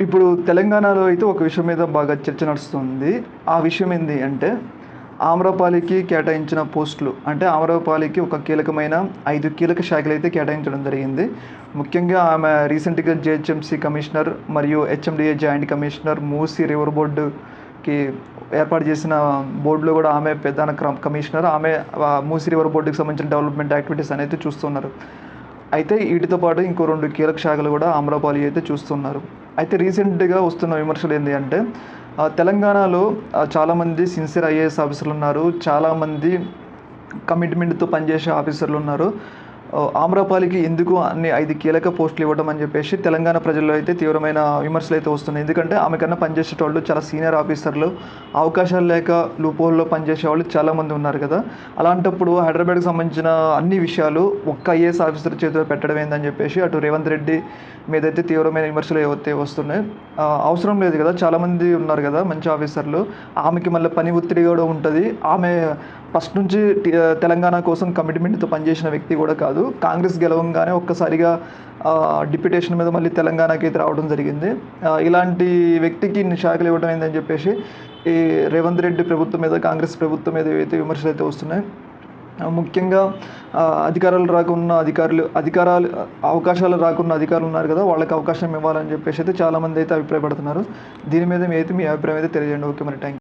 ఇప్పుడు తెలంగాణలో అయితే ఒక విషయం మీద బాగా చర్చ నడుస్తుంది. ఆ విషయం ఏంది అంటే ఆమ్రపాలికి కేటాయించిన పోస్టులు అంటే ఆమ్రపాలికి ఒక కీలకమైన ఐదు కీలక శాఖలు అయితే కేటాయించడం జరిగింది. ముఖ్యంగా ఆమె రీసెంట్గా జిహెచ్ఎంసీ కమిషనర్ మరియు HMDA joint commissioner Musi river బోర్డుకి ఏర్పాటు చేసిన బోర్డులో కూడా ఆమె ప్రధాన క్రమ- కమిషనర్ ఆమె ఆ, మూసీ రివర్ బోర్డుకి సంబంధించిన డెవలప్మెంట్ యాక్టివిటీస్ అనేది చూస్తున్నారు. అయితే వీటితో పాటు ఇంకో రెండు కీలక శాఖలు కూడా ఆమ్రపాలి అయితే చూస్తున్నారు. అయితే రీసెంట్గా వస్తున్న విమర్శలు ఏంటి అంటే తెలంగాణలో చాలామంది సిన్సియర్ ఐఏఎస్ ఆఫీసర్లు ఉన్నారు చాలామంది కమిట్మెంట్తో పనిచేసే ఆఫీసర్లు ఉన్నారు. ఆమ్రపాలికి ఎందుకు అన్ని ఐదు కీలక పోస్టులు ఇవ్వడం అని చెప్పేసి తెలంగాణ ప్రజల్లో అయితే తీవ్రమైన విమర్శలు అయితే వస్తున్నాయి. ఎందుకంటే ఆమె కన్నా పనిచేసేటోళ్ళు చాలా సీనియర్ ఆఫీసర్లు అవకాశాలు లేక లూపోల్లో పనిచేసే వాళ్ళు చాలామంది ఉన్నారు కదా. అలాంటప్పుడు హైదరాబాద్కి సంబంధించిన అన్ని విషయాలు ఒక్క ఐఏఎస్ ఆఫీసర్ చేతిలో పెట్టడం ఏందని చెప్పేసి అటు రేవంత్ రెడ్డి మీద అయితే తీవ్రమైన విమర్శలు అయితే వస్తున్నాయి. అవసరం లేదు కదా చాలామంది ఉన్నారు కదా మంచి ఆఫీసర్లు. ఆమెకి మళ్ళీ పని ఒత్తిడి కూడా ఉంటుంది. ఆమె ఫస్ట్ నుంచి తెలంగాణ కోసం కమిట్మెంట్తో పనిచేసిన వ్యక్తి కూడా కాదు. కాంగ్రెస్ గెలవంగానే ఒక్కసారిగా డిప్యుటేషన్ మీద మళ్ళీ తెలంగాణకి అయితే రావడం జరిగింది. ఇలాంటి వ్యక్తికి ఇన్ని శాఖలు ఇవ్వడం ఏందని చెప్పేసి ఈ రేవంత్ రెడ్డి ప్రభుత్వం మీద కాంగ్రెస్ ప్రభుత్వం మీద ఏవైతే విమర్శలు అయితే వస్తున్నాయి ముఖ్యంగా అధికారాలు రాకున్న అధికారులు అధికారాలు అవకాశాలు రాకున్న అధికారులు ఉన్నారు కదా వాళ్ళకి అవకాశం ఇవ్వాలని చెప్పేసి అయితే చాలామంది అయితే అభిప్రాయపడుతున్నారు. దీని మీద మీ అయితే మీ అభిప్రాయం అయితే తెలియజేయండి. ఓకే మరి థ్యాంక్